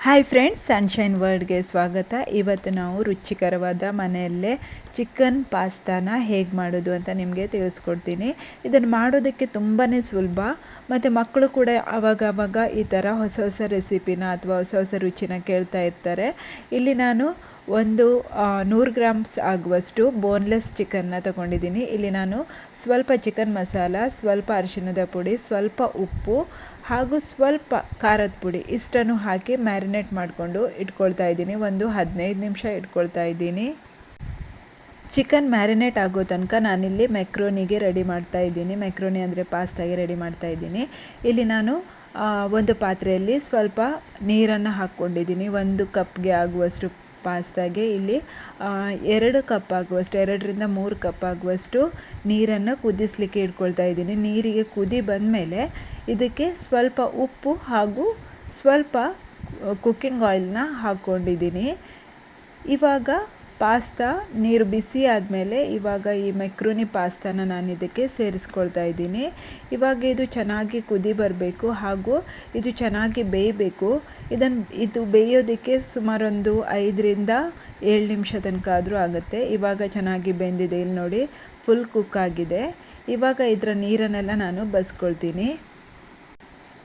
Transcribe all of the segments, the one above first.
Hi friends sunshine ವರ್ಲ್ಡ್ಗೆ ಸ್ವಾಗತ. ಇವತ್ತು ನಾವು ರುಚಿಕರವಾದ ಮನೆಯಲ್ಲೇ ಚಿಕನ್ ಪಾಸ್ತಾನ ಹೇಗೆ ಮಾಡೋದು ಅಂತ ನಿಮಗೆ ತಿಳಿಸ್ಕೊಡ್ತೀನಿ. ಇದನ್ನು ಮಾಡೋದಕ್ಕೆ ತುಂಬಾ ಸುಲಭ. ಮತ್ತು ಮಕ್ಕಳು ಕೂಡ ಆವಾಗವಾಗ ಆವಾಗ ಈ ಥರ ಹೊಸ ಹೊಸ ರೆಸಿಪಿನ ಅಥವಾ ಹೊಸ ಹೊಸ ರುಚಿನ ಕೇಳ್ತಾ ಇರ್ತಾರೆ. ಇಲ್ಲಿ ನಾನು ಒಂದು ನೂರು ಗ್ರಾಮ್ಸ್ ಆಗುವಷ್ಟು ಬೋನ್ಲೆಸ್ ಚಿಕನ್ನ ತಗೊಂಡಿದ್ದೀನಿ. ಇಲ್ಲಿ ನಾನು ಸ್ವಲ್ಪ ಚಿಕನ್ ಮಸಾಲ, ಸ್ವಲ್ಪ ಅರಿಶಿಣದ ಪುಡಿ, ಸ್ವಲ್ಪ ಉಪ್ಪು ಹಾಗೂ ಸ್ವಲ್ಪ ಖಾರದ ಪುಡಿ ಇಷ್ಟನ್ನು ಹಾಕಿ ಮ್ಯಾರಿನೇಟ್ ಮಾಡಿಕೊಂಡು ಇಟ್ಕೊಳ್ತಾ ಇದ್ದೀನಿ. ಒಂದು ಹದಿನೈದು ನಿಮಿಷ ಇಟ್ಕೊಳ್ತಾ ಇದ್ದೀನಿ. ಚಿಕನ್ ಮ್ಯಾರಿನೇಟ್ ಆಗೋ ತನಕ ನಾನಿಲ್ಲಿ ಮೆಕ್ರೋನಿಗೆ ರೆಡಿ ಮಾಡ್ತಾ ಇದ್ದೀನಿ. ಮೆಕ್ರೋನಿ ಅಂದರೆ ಪಾಸ್ತಾಗೆ ರೆಡಿ ಮಾಡ್ತಾ ಇದ್ದೀನಿ. ಇಲ್ಲಿ ನಾನು ಒಂದು ಪಾತ್ರೆಯಲ್ಲಿ ಸ್ವಲ್ಪ ನೀರನ್ನು ಹಾಕ್ಕೊಂಡಿದ್ದೀನಿ. ಒಂದು ಕಪ್ಗೆ ಆಗುವಷ್ಟು ಪಾಸ್ತಾಗೆ ಇಲ್ಲಿ ಎರಡು ಕಪ್ ಆಗುವಷ್ಟು, ಎರಡರಿಂದ ಮೂರು ಕಪ್ ಆಗುವಷ್ಟು ನೀರನ್ನು ಕುದಿಸ್ಲಿಕ್ಕೆ ಇಟ್ಕೊಳ್ತಾ ಇದ್ದೀನಿ. ನೀರಿಗೆ ಕುದಿ ಬಂದಮೇಲೆ ಇದಕ್ಕೆ ಸ್ವಲ್ಪ ಉಪ್ಪು ಹಾಗೂ ಸ್ವಲ್ಪ ಕುಕ್ಕಿಂಗ್ ಆಯಿಲ್ನ ಹಾಕ್ಕೊಂಡಿದ್ದೀನಿ. ಇವಾಗ ಪಾಸ್ತಾ ನೀರು ಬಿಸಿ ಆದಮೇಲೆ ಇವಾಗ ಈ ಮೆಕ್ರೂನಿ ಪಾಸ್ತಾನ ನಾನು ಇದಕ್ಕೆ ಸೇರಿಸ್ಕೊಳ್ತಾ ಇದ್ದೀನಿ. ಇವಾಗ ಇದು ಚೆನ್ನಾಗಿ ಕುದಿ ಬರಬೇಕು ಹಾಗೂ ಇದು ಚೆನ್ನಾಗಿ ಬೇಯಬೇಕು. ಇದನ್ನು ಇದು ಬೇಯೋದಕ್ಕೆ ಸುಮಾರೊಂದು ಐದರಿಂದ ಏಳು ನಿಮಿಷ ತನಕ ಆದರೂ ಆಗುತ್ತೆ. ಇವಾಗ ಚೆನ್ನಾಗಿ ಬೆಂದಿದೆ. ಇಲ್ಲಿ ನೋಡಿ, ಫುಲ್ ಕುಕ್ ಆಗಿದೆ. ಇವಾಗ ಇದರ ನೀರನ್ನೆಲ್ಲ ನಾನು ಬಸ್ಕೊಳ್ತೀನಿ.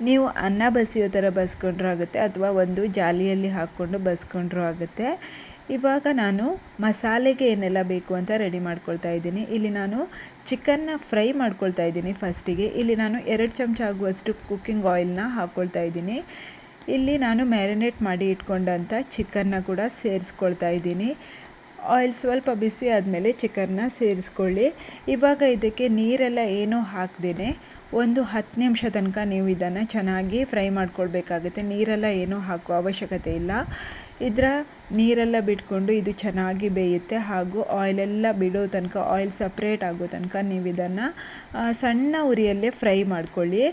ನೀವು ಅನ್ನ ಬಸಿಯೋ ಥರ ಬಸ್ಕೊಂಡ್ರೂ ಆಗುತ್ತೆ, ಅಥವಾ ಒಂದು ಜಾಲಿಯಲ್ಲಿ ಹಾಕ್ಕೊಂಡು ಬಸ್ಕೊಂಡ್ರೂ ಆಗುತ್ತೆ. ಇವಾಗ ನಾನು ಮಸಾಲೆಗೆ ಏನೆಲ್ಲ ಬೇಕು ಅಂತ ರೆಡಿ ಮಾಡ್ಕೊಳ್ತಾ ಇದ್ದೀನಿ. ಇಲ್ಲಿ ನಾನು ಚಿಕನ್ನ ಫ್ರೈ ಮಾಡ್ಕೊಳ್ತಾ ಇದ್ದೀನಿ ಫಸ್ಟಿಗೆ ಇಲ್ಲಿ ನಾನು ಎರಡು ಚಮಚ ಆಗುವಷ್ಟು ಕುಕ್ಕಿಂಗ್ ಆಯಿಲ್ನ ಹಾಕ್ಕೊಳ್ತಾ ಇದ್ದೀನಿ. ಇಲ್ಲಿ ನಾನು ಮ್ಯಾರಿನೇಟ್ ಮಾಡಿ ಇಟ್ಕೊಂಡಂಥ ಚಿಕನ್ನ ಕೂಡ ಸೇರಿಸ್ಕೊಳ್ತಾ ಇದ್ದೀನಿ. ಆಯಿಲ್ ಸ್ವಲ್ಪ ಬಿಸಿ ಆದಮೇಲೆ ಚಿಕನ್ನ ಸೇರಿಸ್ಕೊಳ್ಳಿ. ಇವಾಗ ಇದಕ್ಕೆ ನೀರೆಲ್ಲ ಏನೂ ಹಾಕ್ದೇ ಒಂದು ಹತ್ತು ನಿಮಿಷ ತನಕ ನೀವು ಇದನ್ನು ಚೆನ್ನಾಗಿ ಫ್ರೈ ಮಾಡ್ಕೊಳ್ಬೇಕಾಗುತ್ತೆ. ನೀರೆಲ್ಲ ಏನೂ ಹಾಕೋ ಅವಶ್ಯಕತೆ ಇಲ್ಲ. ಇದರ ನೀರೆಲ್ಲ ಬಿಟ್ಕೊಂಡು ಇದು ಚೆನ್ನಾಗಿ ಬೇಯುತ್ತೆ ಹಾಗೂ ಆಯಿಲೆಲ್ಲ ಬಿಡೋ ತನಕ ಆಯಿಲ್ ಸಪ್ರೇಟ್ ಆಗೋ ತನಕ ನೀವು ಇದನ್ನು ಸಣ್ಣ ಉರಿಯಲ್ಲೇ ಫ್ರೈ ಮಾಡ್ಕೊಳ್ಳಿ.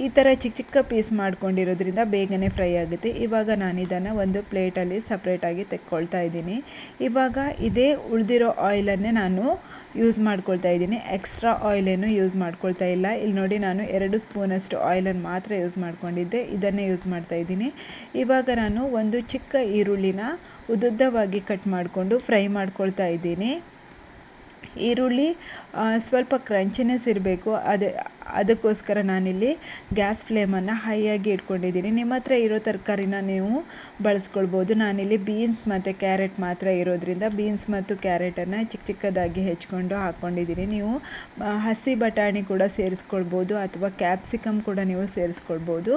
ಈ ಥರ ಚಿಕ್ಕ ಚಿಕ್ಕ ಪೀಸ್ ಮಾಡ್ಕೊಂಡಿರೋದ್ರಿಂದ ಬೇಗನೆ ಫ್ರೈ ಆಗುತ್ತೆ. ಇವಾಗ ನಾನು ಇದನ್ನು ಒಂದು ಪ್ಲೇಟಲ್ಲಿ ಸಪ್ರೇಟಾಗಿ ತೆಕ್ಕೊಳ್ತಾ ಇದ್ದೀನಿ. ಇವಾಗ ಇದೇ ಉಳಿದಿರೋ ಆಯಿಲನ್ನೇ ನಾನು ಯೂಸ್ ಮಾಡ್ಕೊಳ್ತಾ ಇದ್ದೀನಿ. ಎಕ್ಸ್ಟ್ರಾ ಆಯಿಲೇನು ಯೂಸ್ ಮಾಡ್ಕೊಳ್ತಾ ಇಲ್ಲ. ಇಲ್ಲಿ ನೋಡಿ ನಾನು ಎರಡು ಸ್ಪೂನಷ್ಟು ಆಯಿಲನ್ನು ಮಾತ್ರ ಯೂಸ್ ಮಾಡ್ಕೊಂಡಿದ್ದೆ. ಇದನ್ನೇ ಯೂಸ್ ಮಾಡ್ತಾ ಇದ್ದೀನಿ. ಇವಾಗ ನಾನು ಒಂದು ಚಿಕ್ಕ ಈರುಳ್ಳಿನ ಉದ್ದುದ್ದವಾಗಿ ಕಟ್ ಮಾಡಿಕೊಂಡು ಫ್ರೈ ಮಾಡ್ಕೊಳ್ತಾ ಇದ್ದೀನಿ. ಈರುಳ್ಳಿ ಸ್ವಲ್ಪ ಕ್ರಂಚಿನೆಸ್ ಇರಬೇಕು ಅದು, ಅದಕ್ಕೋಸ್ಕರ ನಾನಿಲ್ಲಿ ಗ್ಯಾಸ್ ಫ್ಲೇಮನ್ನು ಹೈಯಾಗಿ ಇಟ್ಕೊಂಡಿದ್ದೀನಿ. ನಿಮ್ಮ ಹತ್ರ ಇರೋ ತರಕಾರಿನ ನೀವು ಬಳಸ್ಕೊಳ್ಬೋದು. ನಾನಿಲ್ಲಿ ಬೀನ್ಸ್ ಮತ್ತು ಕ್ಯಾರೆಟ್ ಮಾತ್ರ ಇರೋದ್ರಿಂದ ಬೀನ್ಸ್ ಮತ್ತು ಕ್ಯಾರೆಟನ್ನು ಚಿಕ್ಕ ಚಿಕ್ಕದಾಗಿ ಹೆಚ್ಕೊಂಡು ಹಾಕ್ಕೊಂಡಿದ್ದೀನಿ ನೀವು ಹಸಿ ಬಟಾಣಿ ಕೂಡ ಸೇರಿಸ್ಕೊಳ್ಬೋದು ಅಥವಾ ಕ್ಯಾಪ್ಸಿಕಮ್ ಕೂಡ ನೀವು ಸೇರಿಸ್ಕೊಳ್ಬೋದು.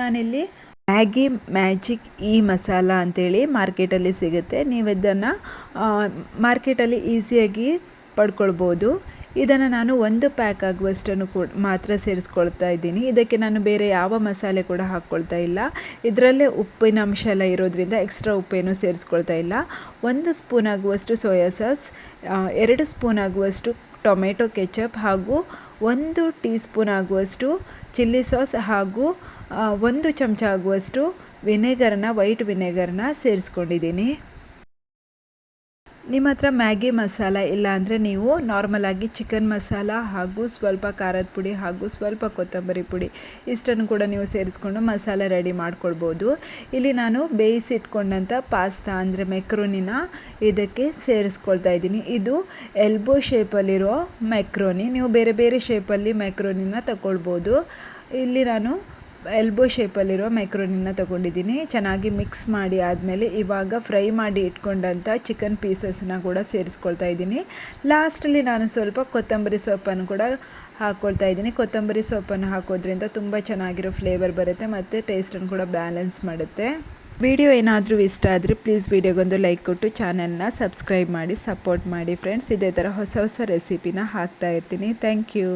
ನಾನಿಲ್ಲಿ ಮ್ಯಾಗಿ ಮ್ಯಾಜಿಕ್ ಈ ಮಸಾಲ ಅಂಥೇಳಿ ಮಾರ್ಕೆಟಲ್ಲಿ ಸಿಗುತ್ತೆ. ನೀವು ಇದನ್ನು ಮಾರ್ಕೆಟಲ್ಲಿ ಈಸಿಯಾಗಿ ಪಡ್ಕೊಳ್ಬೋದು ಇದನ್ನು ನಾನು ಒಂದು ಪ್ಯಾಕ್ ಆಗುವಷ್ಟನ್ನು ಕೂಡ ಮಾತ್ರ ಸೇರಿಸ್ಕೊಳ್ತಾ ಇದ್ದೀನಿ. ಇದಕ್ಕೆ ನಾನು ಬೇರೆ ಯಾವ ಮಸಾಲೆ ಕೂಡ ಹಾಕ್ಕೊಳ್ತಾ ಇಲ್ಲ. ಇದರಲ್ಲೇ ಉಪ್ಪಿನ ಅಂಶ ಎಲ್ಲ ಇರೋದ್ರಿಂದ ಎಕ್ಸ್ಟ್ರಾ ಉಪ್ಪೇನು ಸೇರಿಸ್ಕೊಳ್ತಾ ಇಲ್ಲ. ಒಂದು ಸ್ಪೂನ್ ಆಗುವಷ್ಟು ಸೋಯಾ ಸಾಸ್ ಎರಡು ಸ್ಪೂನ್ ಆಗುವಷ್ಟು ಟೊಮೆಟೊ ಕೆಚಪ್ ಹಾಗೂ ಒಂದು ಟೀ ಸ್ಪೂನ್ ಆಗುವಷ್ಟು ಚಿಲ್ಲಿ ಸಾಸ್ ಹಾಗೂ ಒಂದು ಚಮಚ ಆಗುವಷ್ಟು ವಿನೆಗರ್ನ ವೈಟ್ ವಿನೆಗರ್ನ ಸೇರಿಸ್ಕೊಂಡಿದ್ದೀನಿ. ನಿಮ್ಮ ಹತ್ರ ಮ್ಯಾಗಿ ಮಸಾಲ ಇಲ್ಲ ಅಂದರೆ ನೀವು ನಾರ್ಮಲಾಗಿ ಚಿಕನ್ ಮಸಾಲ ಹಾಗೂ ಸ್ವಲ್ಪ ಖಾರದ ಪುಡಿ ಹಾಗೂ ಸ್ವಲ್ಪ ಕೊತ್ತಂಬರಿ ಪುಡಿ ಇಷ್ಟನ್ನು ಕೂಡ ನೀವು ಸೇರಿಸ್ಕೊಂಡು ಮಸಾಲ ರೆಡಿ ಮಾಡ್ಕೊಳ್ಬೋದು. ಇಲ್ಲಿ ನಾನು ಬೇಯಿಸಿಟ್ಕೊಂಡಂಥ ಪಾಸ್ತಾ ಅಂದರೆ ಮೆಕ್ರೋನಿನ ಇದಕ್ಕೆ ಸೇರಿಸ್ಕೊಳ್ತಾ ಇದ್ದೀನಿ. ಇದು ಎಲ್ಬೋ ಶೇಪಲ್ಲಿರೋ ಮೆಕ್ರೋನಿ ನೀವು ಬೇರೆ ಬೇರೆ ಶೇಪಲ್ಲಿ ಮೆಕ್ರೋನಿನ ತಗೊಳ್ಬೋದು ಇಲ್ಲಿ ನಾನು ಎಲ್ಬೋ ಶೇಪಲ್ಲಿರೋ ಮೈಕ್ರೋನಿನ ತೊಗೊಂಡಿದ್ದೀನಿ. ಚೆನ್ನಾಗಿ ಮಿಕ್ಸ್ ಮಾಡಿ ಆದಮೇಲೆ ಇವಾಗ ಫ್ರೈ ಮಾಡಿ ಇಟ್ಕೊಂಡಂಥ ಚಿಕನ್ ಪೀಸಸ್ನ ಕೂಡ ಸೇರಿಸ್ಕೊಳ್ತಾ ಇದ್ದೀನಿ. ಲಾಸ್ಟಲ್ಲಿ ನಾನು ಸ್ವಲ್ಪ ಕೊತ್ತಂಬರಿ ಸೊಪ್ಪನ್ನು ಕೂಡ ಹಾಕ್ಕೊಳ್ತಾ ಇದ್ದೀನಿ. ಕೊತ್ತಂಬರಿ ಸೊಪ್ಪನ್ನು ಹಾಕೋದ್ರಿಂದ ತುಂಬ ಚೆನ್ನಾಗಿರೋ ಫ್ಲೇವರ್ ಬರುತ್ತೆ ಮತ್ತು ಟೇಸ್ಟನ್ನು ಕೂಡ ಬ್ಯಾಲೆನ್ಸ್ ಮಾಡುತ್ತೆ. ವಿಡಿಯೋ ಏನಾದರೂ ಇಷ್ಟ ಆದರೆ ಪ್ಲೀಸ್ ವಿಡಿಯೋಗೊಂದು ಲೈಕ್ ಕೊಟ್ಟು ಚಾನಲ್ನ ಸಬ್ಸ್ಕ್ರೈಬ್ ಮಾಡಿ ಸಪೋರ್ಟ್ ಮಾಡಿ ಫ್ರೆಂಡ್ಸ್ ಇದೇ ಥರ ಹೊಸ ಹೊಸ ರೆಸಿಪಿನ ಹಾಕ್ತಾ ಇರ್ತೀನಿ. Thank you